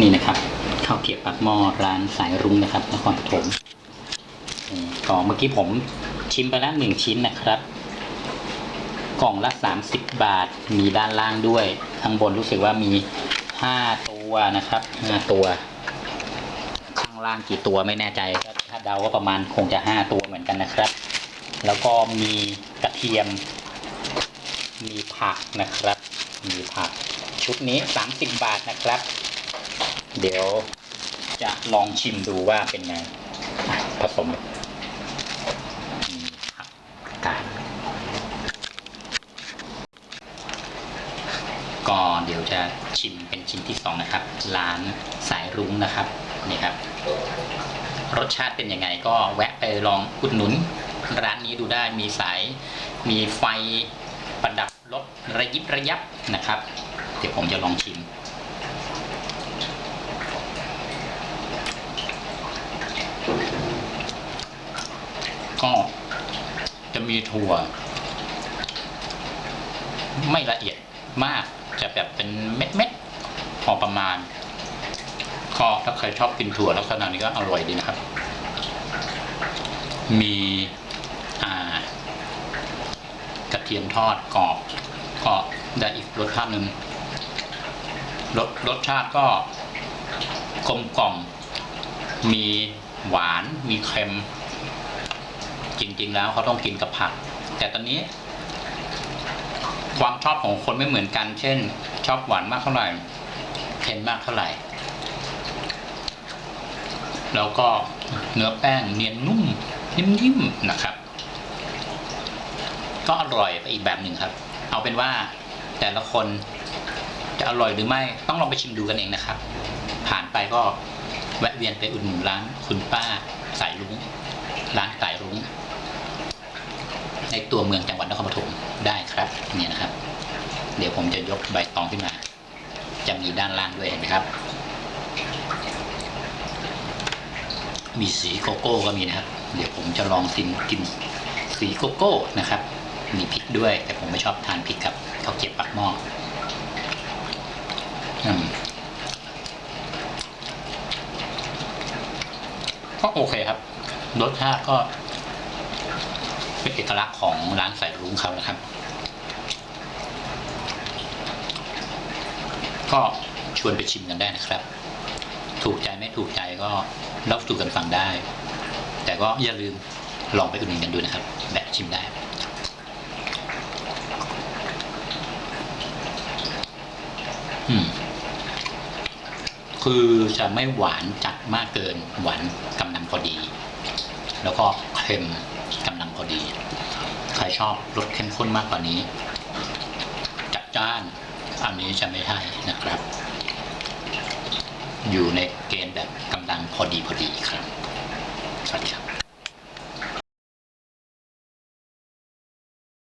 นี่นะครับข้าวเกียบปากหม้อร้านสายรุ้งนะครับนครปฐมนี่ก็เมื่อกี้ผมชิมไปแล้วหนึ่งชิ้นนะครับ กล่องละ 30 บาท มีด้านล่างด้วย ข้างบนรู้สึกว่ามี 5 ตัวนะครับ 5 ตัว ข้างล่างกี่ตัวไม่แน่ใจก็ถ้าเดาก็ประมาณคงจะ 5 ตัวเหมือนกันนะครับ แล้วก็มีกระเทียม มีผักนะครับ มีผักชุดนี้ 30 บาทนะครับ เดี๋ยวจะลองชิมดูว่าเป็นไงผสมมีผักกาดก็เดี๋ยวจะชิมเป็นชิ้นที่สองนะครับ ร้านสายรุ้งนะครับนี่ครับ รสชาติเป็นยังไงก็แวะไปลองอุดหนุน ร้านนี้ดูได้มีสายมีไฟประดับรถระยิบระยับนะครับ เดี๋ยวผมจะลองชิม ก็จะมีถั่ว ไม่ละเอียดมากจะแบบเป็นเม็ดๆ พอประมาณ ก็ถ้าใครชอบกินถั่วลักษณะนี้ก็อร่อยดีนะครับ มีกระเทียมทอดกรอบก็ได้อีกรสชาติหนึ่งรสรสชาติก็กลมกล่อม มีหวาน มีเค็ม จริง ๆ แล้วเขาต้องกินกับผัก แต่ตอนนี้ ความชอบของคนไม่เหมือนกัน เช่น ชอบหวานมากเท่าไหร่เค็มมากเท่าไหร่ แล้วก็เนื้อแป้งเนียนนุ่มนิ่มๆนะครับ ก็อร่อยไปอีกแบบหนึ่งครับ เอาเป็นว่าแต่ละคนจะอร่อยหรือไม่ต้องลองไปชิมดูกันเองนะครับ ผ่านไปก็แวะเวียนไปอุดหนุนร้านคุณป้าสายรุ้งร้านสายรุ้ง ในตัวเมืองจังหวัดนครปฐมได้ครับเนี่ยนะครับ เดี๋ยวผมจะยกใบตองขึ้นมา จะมีด้านล่างด้วยเห็นไหมครับ มีสีโกโก้ก็มีนะครับ เดี๋ยวผมจะลองกินกินสีโกโก้นะครับ มีพริกด้วย แต่ผมไม่ชอบทานพริกกับข้าวเกี๊ยวปักหม้อก็โอเคครับรสชาติก็ เป็นเอกลักษณ์ของร้านสายรุ้งเขานะครับ ก็ชวนไปชิมกันได้นะครับ ถูกใจไม่ถูกใจก็รับสู่กันฟังได้ แต่ก็อย่าลืมลองไปอุดหนุนกันดูนะครับ แบบชิมได้คือจะไม่หวานจัดมากเกินหวานกำลังพอดี แล้วก็เค็มกำลังพอดี ใค รชอบรสเข้มข้นมากกว่านี้ จัดจ้านอันนี้จะไม่ใช่นะครับ อยู่ในเกณฑ์แบบกำลังพอดีพอดีครับสวัสดีครับ